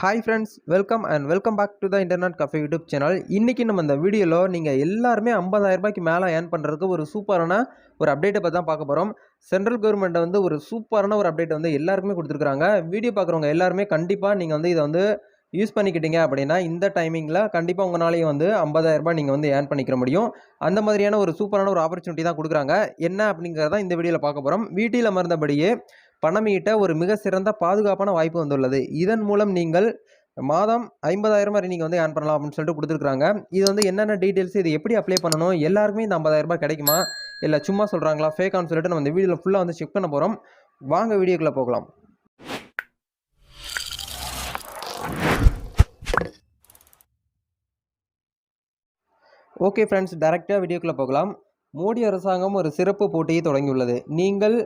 Hi friends welcome and welcome back to the internet cafe YouTube channel இன்றைக்கி நம்ம இந்த வீடியோவில் நீங்கள் எல்லாருமே 50000 ரூபாய்க்கு மேலே ஏர்ன் பண்ணுறதுக்கு ஒரு சூப்பரான ஒரு அப்டேட்டை பற்றி தான் பார்க்க போகிறோம் சென்ட்ரல் கவர்மெண்ட் வந்து ஒரு சூப்பரான ஒரு அப்டேட் வந்து எல்லாருக்குமே கொடுத்துருக்காங்க. வீடியோ பார்க்குறவங்க எல்லாருமே கண்டிப்பாக நீங்கள் வந்து இதை வந்து யூஸ் பண்ணிக்கிட்டீங்க அப்படின்னா இந்த டைமிங்கில் கண்டிப்பாக உங்களாலையும் வந்து ஐம்பதாயிரரூபா நீங்கள் வந்து ஏர்ன் பண்ணிக்கிற முடியும். அந்த மாதிரியான ஒரு சூப்பரான ஒரு ஆப்பர்ச்சுனிட்டி தான் கொடுக்குறாங்க. என்ன அப்படிங்கிறத இந்த வீடியோவில் பார்க்க போகிறோம் வீட்டில் மறந்தபடியே பணம் ஈட்ட ஒரு மிக சிறந்த பாதுகாப்பான வாய்ப்பு வந்துள்ளது. இதன் மூலம் நீங்கள் மாதம் ஐம்பதாயிரம் வரை நீங்கள் வந்து ஏர்ன் பண்ணலாம் அப்படின்னு சொல்லிட்டு கொடுத்துருக்காங்க இது வந்து என்னென்ன டீட்டெயில்ஸ் இது எப்படி அப்ளை பண்ணணும் எல்லாருக்குமே இந்த 50000 ரூபாய் கிடைக்குமா? இல்லை சும்மா சொல்கிறாங்களா ஃபேக்கான்னு சொல்லிட்டு நம்ம இந்த வீடியோவில் ஃபுல்லாக வந்து செக் பண்ண போகிறோம் வாங்க வீடியோக்குள்ளே போகலாம். ஓகே ஃப்ரெண்ட்ஸ் டேரெக்டாக வீடியோக்குள்ளே போகலாம். மோடி அரசாங்கம் ஒரு சிறப்பு போட்டியை தொடங்கியுள்ளது. நீங்கள்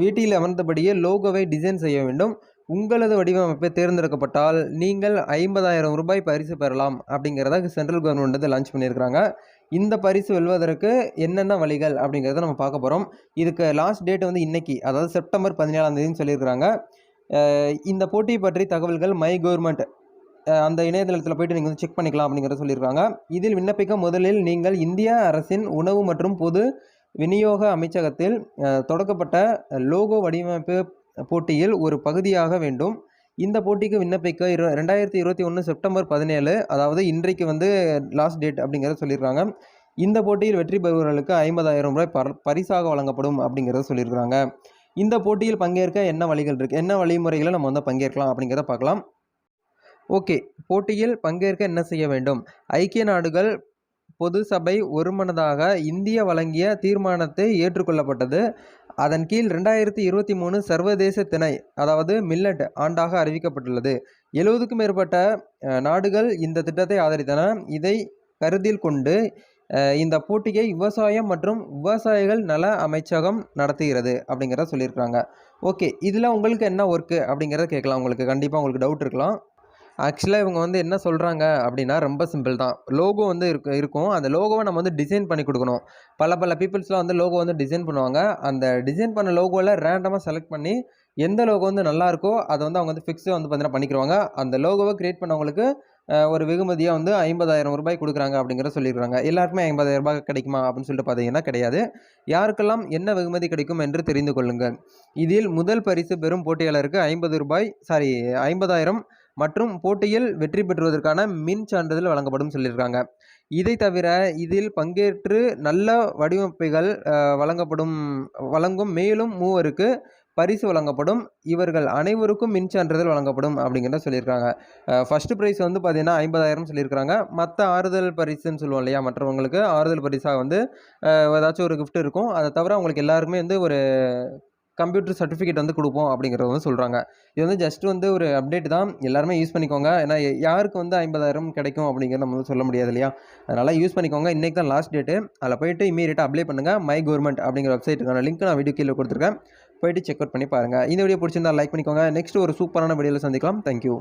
வீட்டில் அமர்ந்தபடியே லோகோவை டிசைன் செய்ய வேண்டும். உங்களது வடிவமைப்பை தேர்ந்தெடுக்கப்பட்டால் நீங்கள் ஐம்பதாயிரம் ரூபாய் பரிசு பெறலாம் அப்படிங்கிறத சென்ட்ரல் கவர்மெண்ட் வந்து லான்ச் பண்ணியிருக்கிறாங்க. இந்த பரிசு வெல்வதற்கு என்னென்ன வழிகள் அப்படிங்கிறத நம்ம பார்க்க போகிறோம் இதுக்கு லாஸ்ட் டேட் வந்து இன்னைக்கு அதாவது செப்டம்பர் பதினேழாம் தேதின்னு சொல்லியிருக்கிறாங்க. இந்த போட்டி பற்றி தகவல்கள் மை கவர்மெண்ட் அந்த இணையதளத்தில் போய்ட்டு நீங்கள் வந்து செக் பண்ணிக்கலாம் அப்படிங்கிறத சொல்லியிருக்காங்க. இதில் விண்ணப்பிக்க முதலில் நீங்கள் இந்திய அரசின் உணவு மற்றும் பொது விநியோக அமைச்சகத்தில் தொடக்கப்பட்ட லோகோ வடிவமைப்பு போட்டியில் ஒரு பகுதியாக வேண்டும். இந்த போட்டிக்கு விண்ணப்பிக்க இரு ரெண்டாயிரத்தி இருபத்தி ஒன்று செப்டம்பர் பதினேழு அதாவது இன்றைக்கு வந்து லாஸ்ட் டேட் அப்படிங்கிறத சொல்லியிருக்காங்க இந்த போட்டியில் வெற்றி பெறுபவர்களுக்கு ஐம்பதாயிரம் ரூபாய் பரிசாக வழங்கப்படும் அப்படிங்கிறத சொல்லியிருக்கிறாங்க இந்த போட்டியில் பங்கேற்க என்ன வழிகள் இருக்குது என்ன வழிமுறைகளை நம்ம வந்து பங்கேற்கலாம் அப்படிங்கிறத பார்க்கலாம். ஓகே போட்டியில் பங்கேற்க என்ன செய்ய வேண்டும்? ஐக்கிய நாடுகள் பொது சபை ஒருமனதாக இந்திய வழங்கிய தீர்மானத்தை ஏற்றுக்கொள்ளப்பட்டது. அதன் கீழ் ரெண்டாயிரத்தி இருபத்தி மூணு சர்வதேச திணை அதாவது மில்லட் ஆண்டாக அறிவிக்கப்பட்டுள்ளது. எழுபதுக்கும் மேற்பட்ட நாடுகள் இந்த திட்டத்தை ஆதரித்தன. இதை கருத்தில் கொண்டு இந்த போட்டியை விவசாயம் மற்றும் விவசாயிகள் நல அமைச்சகம் நடத்துகிறது அப்படிங்கிறத சொல்லியிருக்கிறாங்க. ஓகே இதில் உங்களுக்கு என்ன ஒர்க்கு அப்படிங்கிறத கேட்கலாம். உங்களுக்கு கண்டிப்பாக உங்களுக்கு டவுட் இருக்கலாம். ஆக்சுவலாக இவங்க வந்து என்ன சொல்கிறாங்க அப்படின்னா ரொம்ப சிம்பிள் தான். லோகோ வந்து இருக்கு இருக்கும். அந்த லோகோவை நம்ம வந்து டிசைன் பண்ணி கொடுக்கணும். பல பல பீப்புள்ஸ்லாம் வந்து லோகோ வந்து டிசைன் பண்ணுவாங்க. அந்த டிசைன் பண்ண லோகோவில் ரேண்டமாக செலக்ட் பண்ணி எந்த லோகோ வந்து நல்லா இருக்கோ அதை வந்து அவங்க வந்து ஃபிக்ஸாக வந்து பார்த்தீங்கன்னா பண்ணிக்கிறாங்க அந்த லோகோவை க்ரியேட் பண்ணவங்களுக்கு ஒரு வெகுமதியாக வந்து ஐம்பதாயிரம் ரூபாய் கொடுக்குறாங்க அப்படிங்கிற சொல்லியிருக்காங்க எல்லாருக்குமே ஐம்பதாயிரம் ரூபாய் கிடைக்குமா அப்படின்னு சொல்லிட்டு பார்த்தீங்கன்னா கிடையாது. யாருக்கெல்லாம் என்ன வெகுமதி கிடைக்கும் என்று தெரிந்து கொள்ளுங்கள். இதில் முதல் பரிசு பெறும் போட்டியாளருக்கு ஐம்பது ரூபாய் சாரி ஐம்பதாயிரம் மற்றும் போட்டியில் வெற்றி பெற்றுவதற்கான மின் சான்றிதழ் வழங்கப்படும் சொல்லியிருக்காங்க. இதை தவிர இதில் பங்கேற்று நல்ல வடிவமைப்புகள் வழங்கப்படும் வழங்கும் மேலும் மூவருக்கு பரிசு வழங்கப்படும். இவர்கள் அனைவருக்கும் மின் சான்றிதழ் வழங்கப்படும் அப்படிங்கிறத சொல்லியிருக்காங்க. ஃபஸ்ட்டு ப்ரைஸ் வந்து பார்த்தீங்கன்னா ஐம்பதாயிரம் சொல்லியிருக்காங்க மற்ற ஆறுதல் பரிசுன்னு சொல்லுவோம் இல்லையா மற்றவங்களுக்கு ஆறுதல் பரிசாக வந்து ஏதாச்சும் ஒரு கிஃப்ட் இருக்கும். அதை தவிர அவங்களுக்கு எல்லாருமே வந்து ஒரு கம்ப்யூட்டர் சர்டிஃபிகேட் வந்து கொடுப்போம் அப்படிங்கிறத வந்து சொல்கிறாங்க இது வந்து ஜஸ்ட் வந்து ஒரு அப்டேட் தான். எல்லாருமே யூஸ் பண்ணிக்கோங்க. ஏன்னா யாருக்கு வந்து ஐம்பதாயிரம் கிடைக்கும் அப்படிங்கிறத நம்ம வந்து சொல்ல முடியாது இல்லையா? அதனால் யூஸ் பண்ணிக்கோங்க. இன்றைக்கி தான் லாஸ்ட் டேட்டு அதில் போயிட்டு இமீடியட்டாக அப்ளை பண்ணுங்கள் மை கவர்மெண்ட் அப்படிங்கிற வெப்சைட்டுக்கான லிங்க் நான் வீடியோ கீழே கொடுத்துருக்கேன். போயிட்டு செக் அவுட் பண்ணி பாருங்கள் இந்த வீடியோ பிடிச்சிருந்தா லைக் பண்ணிக்கோங்க. நெக்ஸ்ட் ஒரு சூப்பரான வீடியோவில் சந்திக்கலாம். தேங்க்யூ